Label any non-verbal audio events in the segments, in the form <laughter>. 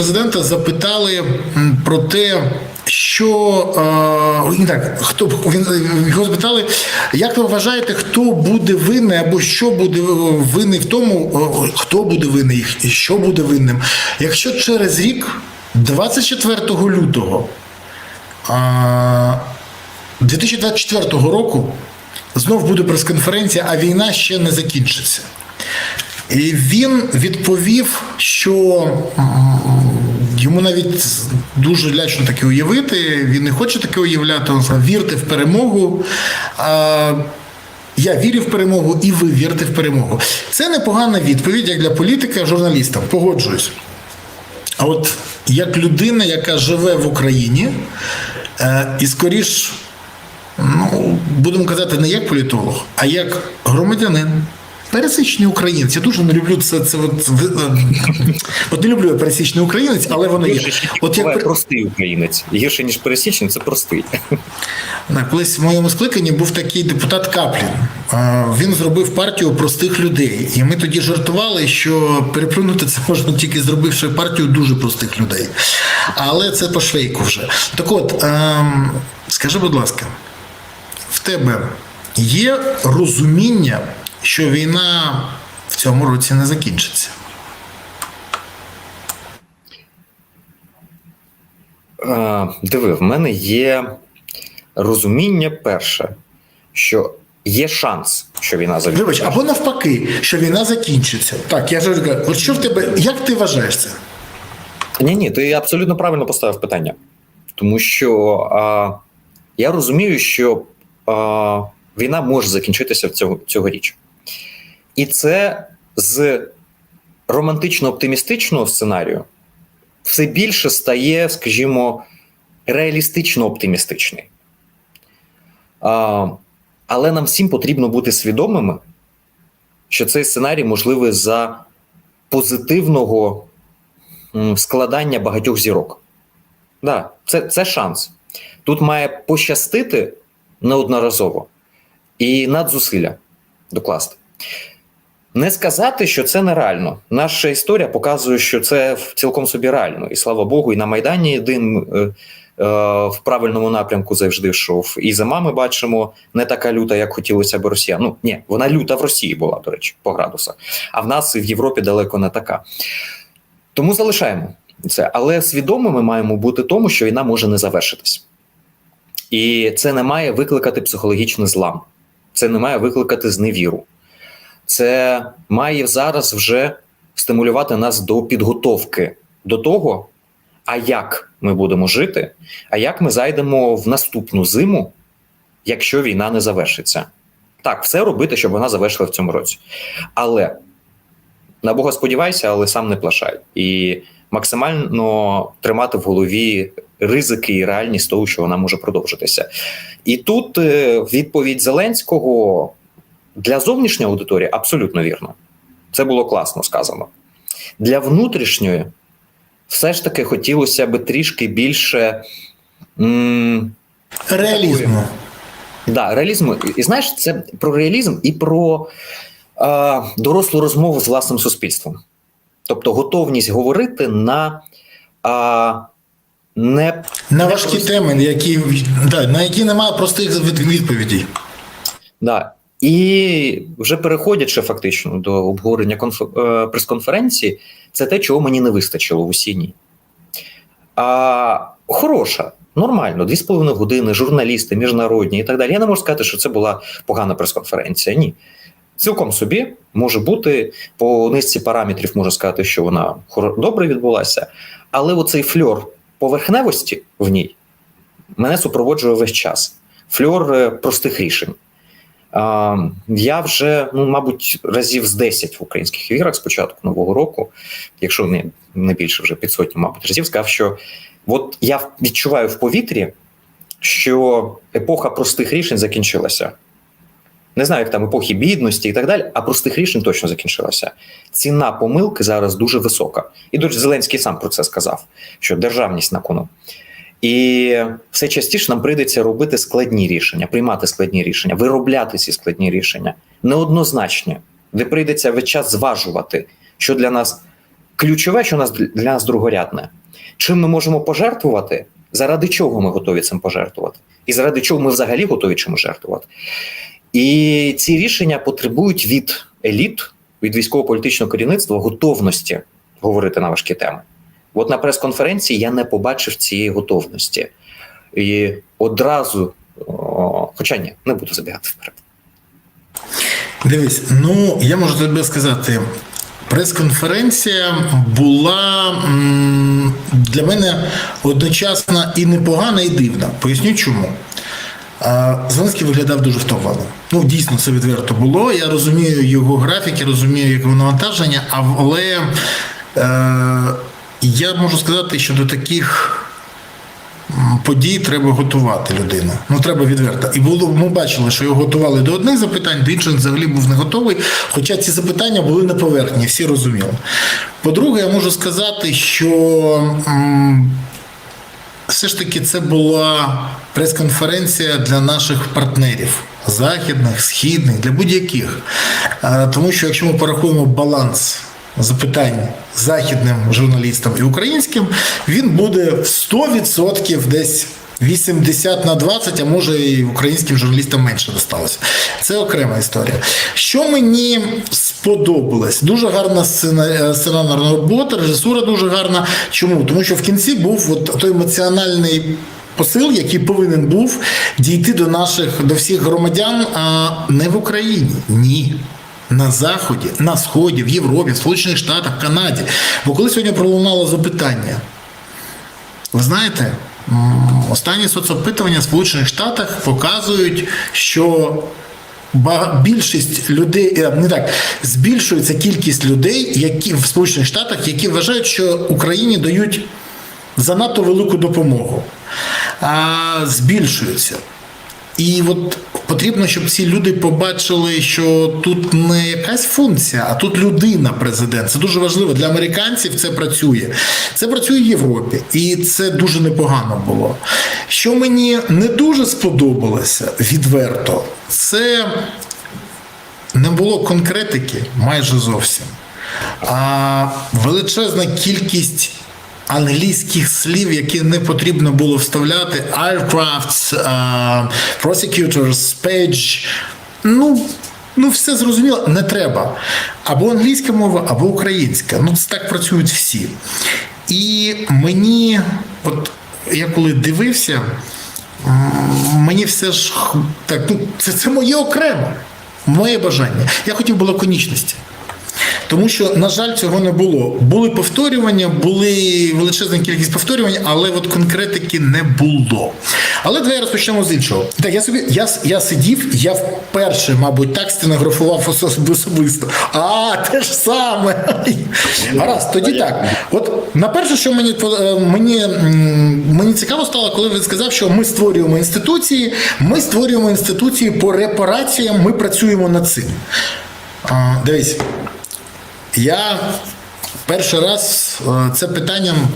президента запитали про те, що е, так, хто він його запитали, як ви вважаєте, хто буде винний або що буде е, винний в тому, е, хто буде винний і що буде винним, якщо через рік, 24 лютого а, 2024 року, знов буде прес-конференція, а війна ще не закінчиться. І він відповів, що йому навіть дуже лячно таке уявити. Він не хоче таке уявляти. Він сказав, вірте в перемогу. Я вірю в перемогу, і ви вірте в перемогу. Це непогана відповідь як для політика, журналіста. Погоджуюсь. А от як людина, яка живе в Україні, е, і скоріш, ну, будемо казати, не як політолог, а як громадянин. Пересічний українець. Я дуже не люблю це. це от, е, <laughs> от не люблю я пересічний українець, але воно є. От як простий українець. Гірше, ніж пересічний, це простий. Колись в моєму скликанні був такий депутат Каплін. Е, Він зробив партію простих людей. І ми тоді жартували, що переплюнути це можна тільки зробивши партію дуже простих людей. Але це по швейку вже. Так от, ем, скажи, будь ласка, в тебе є розуміння, що війна в цьому році не закінчиться? Диви, в мене є розуміння перше, що є шанс, що війна закінчиться. Вибач, або навпаки, що війна закінчиться. Так, я ж кажу, от що в тебе, як ти вважаєш це? Ні, ні, ти абсолютно правильно поставив питання. Тому що а, я розумію, що а, війна може закінчитися в цього, цьогоріч. І це з романтично-оптимістичного сценарію все більше стає, скажімо, реалістично оптимістичний. А, але нам всім потрібно бути свідомими, що цей сценарій можливий за позитивного складання багатьох зірок. Да, це, це шанс. Тут має пощастити неодноразово і надзусилля докласти. Не сказати, що це нереально. Наша історія показує, що це цілком собі реально. І слава Богу, і на Майдані дим е, е, в правильному напрямку завжди йшов. І зима ми бачимо не така люта, як хотілося б Росія. Ну ні, вона люта в Росії була, до речі, по градусах. А в нас і в Європі далеко не така. Тому залишаємо це. Але свідомими маємо бути тому, що війна може не завершитись. І це не має викликати психологічний злам, це не має викликати зневіру. Це має зараз вже стимулювати нас до підготовки до того, а як ми будемо жити, а як ми зайдемо в наступну зиму, якщо війна не завершиться. Так, все робити, щоб вона завершила в цьому році. Але на Бога сподівайся, але сам не плашай. І максимально тримати в голові ризики і реальність того, що вона може продовжитися. І тут е, відповідь Зеленського для зовнішньої аудиторії абсолютно вірно. Це було класно сказано. Для внутрішньої все ж таки хотілося би трішки більше. М- Реалізму. Да, реалізму. І знаєш, це про реалізм і про е, дорослу розмову з власним суспільством. Тобто готовність говорити на е, не На важкі теми, які, да, на які немає простих відповідей. Да. І вже переходячи фактично до обговорення е, прес-конференції, це те, чого мені не вистачило в усіній. А, хороша, нормально, дві з половиною години, журналісти, міжнародні і так далі. Я не можу сказати, що це була погана прес-конференція. Ні. Цілком собі може бути по низці параметрів, можу сказати, що вона добре відбулася. Але оцей фльор поверхневості в ній мене супроводжує весь час. Фльор е, простих рішень. Я вже, ну, мабуть, разів з 10 в українських ефірах з початку нового року, якщо не, не більше вже під сотню, мабуть, разів сказав, що от я відчуваю в повітрі, що епоха простих рішень закінчилася. Не знаю, як там епохи бідності і так далі, а простих рішень точно закінчилася. Ціна помилки зараз дуже висока. І Зеленський сам про це сказав: що державність на кону. І все частіше нам прийдеться робити складні рішення, приймати складні рішення, виробляти ці складні рішення, неоднозначні, де прийдеться весь час зважувати, що для нас ключове, що нас для нас другорядне. Чим ми можемо пожертвувати, заради чого ми готові цим пожертвувати, і заради чого ми взагалі готові чим жертвувати. І ці рішення потребують від еліт, від військово-політичного керівництва готовності говорити на важкі теми. От на прес-конференції я не побачив цієї готовності. І одразу, о, хоча ні, не буду забігати вперед. Дивись, ну я можу тобі сказати, прес-конференція була для мене одночасно і непогана, і дивна. Поясню чому. Зеленський виглядав дуже втомлено. Ну, дійсно, це відверто було. Я розумію його графік, я розумію його навантаження, але я можу сказати, що до таких подій треба готувати людину. Ну треба відверто. І було ми бачили, що його готували до одних запитань, до інших взагалі був не готовий. Хоча ці запитання були на поверхні, всі розуміли. По-друге, я можу сказати, що все ж таки це була прес-конференція для наших партнерів. Західних, східних, для будь-яких. Е, Тому що якщо ми порахуємо баланс запитань західним журналістам і українським, він буде 100% десь 80 на 20, а може і українським журналістам менше досталося. Це окрема історія. Що мені сподобалось? Дуже гарна сценарна робота, режисура дуже гарна. Чому? Тому що в кінці був от той емоціональний посил, який повинен був дійти до наших до всіх громадян а не в Україні. Ні. На Заході, на Сході, в Європі, в Сполучених Штатах, Канаді. Бо коли сьогодні пролунало запитання, ви знаєте, останні соцопитування в Сполучених Штатах показують, що більшість людей е, не так збільшується кількість людей, які в Сполучених Штатах, які вважають, що Україні дають занадто велику допомогу, а збільшується. І от потрібно, щоб ці люди побачили, що тут не якась функція, а тут людина, президент. Це дуже важливо для американців. Це працює. Це працює в Європі, і це дуже непогано було. Що мені не дуже сподобалося відверто, це не було конкретики майже зовсім. А величезна кількість англійських слів, які не потрібно було вставляти: aircrafts, uh, prosecutors, page. Ну, ну, все зрозуміло, не треба. Або англійська мова, або українська. Ну, це так працюють всі. І мені, от я коли дивився, мені все ж так, ну, це, це моє окремо, моє бажання. Я хотів би лаконічності. Тому що, на жаль, цього не було. Були повторювання, були величезна кількість повторювань, але от конкретики не було. Але давай розпочнемо з іншого. Так, я собі я, я сидів, я вперше, мабуть, так стенографував особисто. А, те ж саме. Гаразд, тоді так. От на перше, що мені е, мені, мені цікаво стало, коли він сказав, що ми створюємо інституції, ми створюємо інституції по репараціям, ми працюємо над цим. А, дивись, я перший раз е, це питанням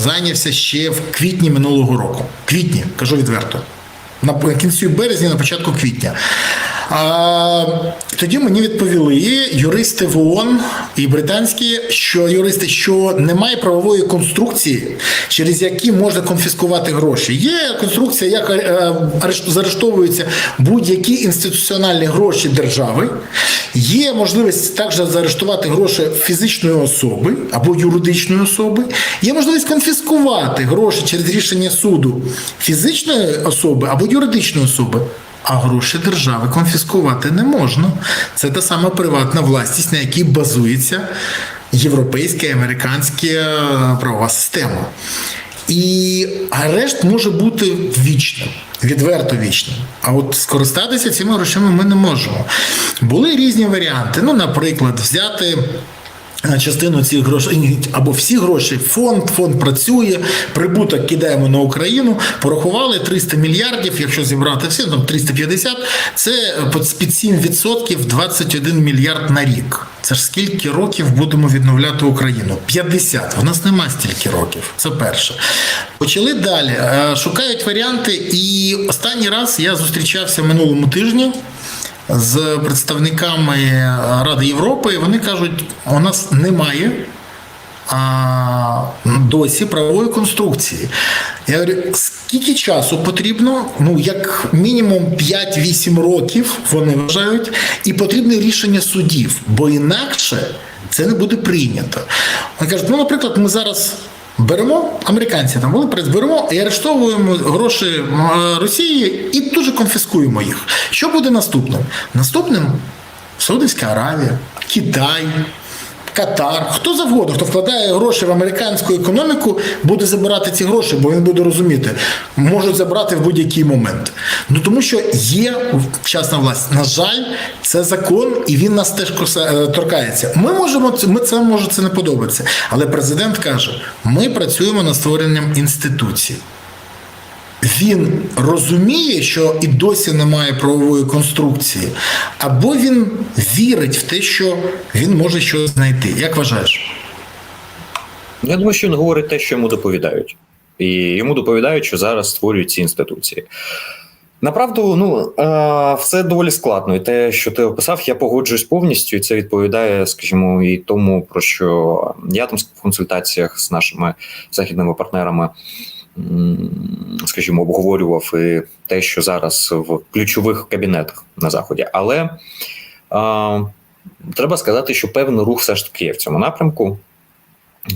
зайнявся ще в квітні минулого року. Квітні, кажу відверто. На кінці березня, на початку квітня. А, тоді мені відповіли юристи в ООН і британські, що юристи, що немає правової конструкції, через які можна конфіскувати гроші. Є конструкція, як е, арешт- заарештовуються будь-які інституціональні гроші держави. Є можливість також заарештувати гроші фізичної особи або юридичної особи. Є можливість конфіскувати гроші через рішення суду фізичної особи або юридичної особи. А гроші держави конфіскувати не можна. Це та сама приватна власність, на якій базується європейська і американська правова система. І арешт може бути вічним, відверто вічним. А от скористатися цими грошима ми не можемо. Були різні варіанти. Ну, наприклад, взяти. Е, Частину цих грошей або всі гроші, фонд, фонд працює, прибуток кидаємо на Україну, порахували 300 мільярдів, якщо зібрати всі, там 350, це під- під 7% 21 мільярд на рік. Це ж скільки років будемо відновляти Україну? 50. У нас нема стільки років. Це перше. Почали далі. е, Шукають варіанти, і останній раз я зустрічався минулому тижні з представниками Ради Європи. Вони кажуть, у нас немає а, досі правової конструкції. Я говорю, скільки часу потрібно? Ну, як мінімум 5-8 років вони вважають, і потрібне рішення судів, бо інакше це не буде прийнято. Вони кажуть, ну, наприклад, ми зараз. Беремо американці там прес, беремо і арештовуємо гроші Росії і дуже конфіскуємо їх. Що буде наступним? Наступним Саудівська Аравія, Китай, Катар, хто завгодно, хто вкладає гроші в американську економіку, буде забирати ці гроші, бо він буде розуміти, можуть забрати в будь-який момент. Ну тому що є частна власть. На жаль, це закон, і він нас теж е, торкається. Ми можемо ми це може це не подобається. Але президент каже: ми працюємо над створенням інституцій. Він розуміє, що і досі немає правової конструкції, або він вірить в те, що він може щось знайти. Як вважаєш? Я думаю, що він говорить те, що йому доповідають. І йому доповідають, що зараз створюють ці інституції. Направду, ну е, все доволі складно. І те, що ти описав, я погоджуюсь повністю, і це відповідає, скажімо, і тому, про що я там в консультаціях з нашими західними партнерами, скажімо, обговорював і те, що зараз в ключових кабінетах на заході. Але е, треба сказати, що певний рух все ж таки є в цьому напрямку.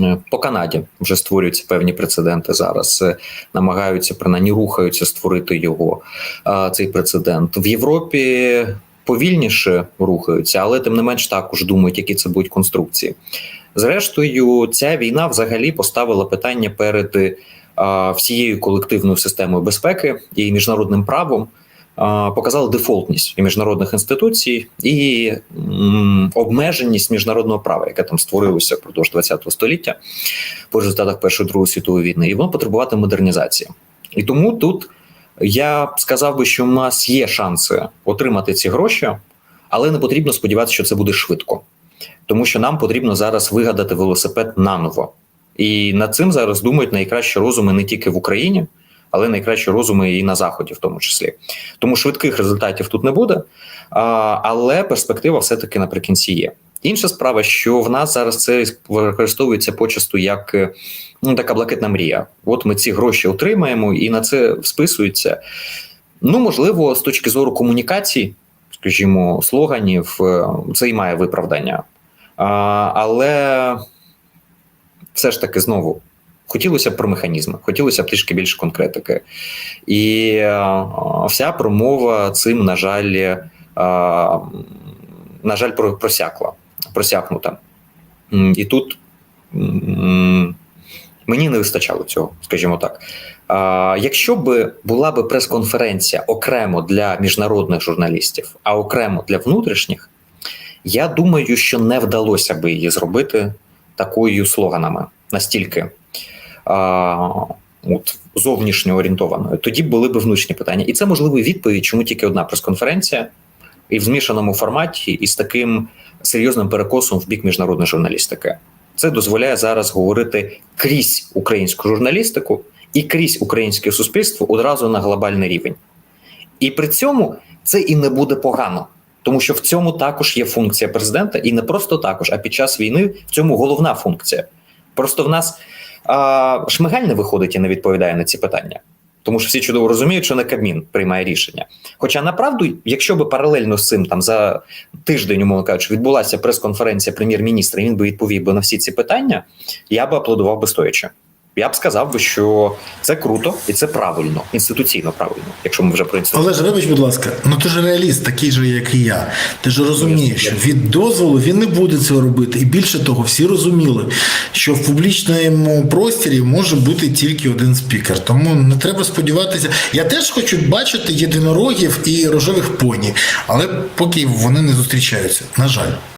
Е, По Канаді вже створюються певні прецеденти зараз. е, Намагаються принаймні рухаються створити його цей прецедент в Європі. Повільніше рухаються, але тим не менш також думають, які це будуть конструкції. Зрештою, ця війна взагалі поставила питання перед а, всією колективною системою безпеки і міжнародним правом. а, Показала дефолтність і міжнародних інституцій і обмеженість міжнародного права, яке там створилося впродовж ХХ століття по результатах Першої Другої світової війни, і воно потребуватиме модернізації. І тому тут я б сказав би, що в нас є шанси отримати ці гроші, але не потрібно сподіватися, що це буде швидко, тому що нам потрібно зараз вигадати велосипед наново. І над цим зараз думають найкращі розуми не тільки в Україні, але найкращі розуми і на заході, в тому числі. Тому швидких результатів тут не буде, але перспектива все-таки наприкінці є. Інша справа, що в нас зараз це використовується почасту як ну, така блакитна мрія. От ми ці гроші отримаємо, і на це списується. Ну, можливо, з точки зору комунікацій, скажімо, слоганів, це і має виправдання. А, але все ж таки знову. Хотілося б про механізми, хотілося б трішки більше конкретики. І е, вся промова цим, на жаль, е, на жаль, про- просякла, просякнута. І тут мені не вистачало цього, скажімо так. Якщо б була б прес-конференція окремо для міжнародних журналістів, а окремо для внутрішніх, я думаю, що не вдалося би її зробити такою слоганами настільки а, от, зовнішньо орієнтованою. Тоді були б внутрішні питання. І це можливо відповідь, чому тільки одна прес-конференція, і в змішаному форматі, і з таким серйозним перекосом в бік міжнародної журналістики. Це дозволяє зараз говорити крізь українську журналістику і крізь українське суспільство одразу на глобальний рівень. І при цьому це і не буде погано, тому що в цьому також є функція президента, і не просто також, а під час війни в цьому головна функція. Просто в нас а, Шмигаль не виходить і не відповідає на ці питання. Тому що всі чудово розуміють, що не Кабмін приймає рішення. Хоча направду, якщо би паралельно з цим там за тиждень, умовно кажучи, відбулася прес-конференція прем'єр-міністра, і він би відповів би на всі ці питання, я би аплодував би стоячи. Я б сказав би, що це круто і це правильно, інституційно правильно, якщо ми вже про інституцію. Олеже, вибач, будь ласка, ну ти ж реаліст, такий же, як і я. Ти ж розумієш, що від дозволу він не буде цього робити. І більше того, всі розуміли, що в публічному просторі може бути тільки один спікер. Тому не треба сподіватися. Я теж хочу бачити єдинорогів і рожевих поні, але поки вони не зустрічаються. На жаль.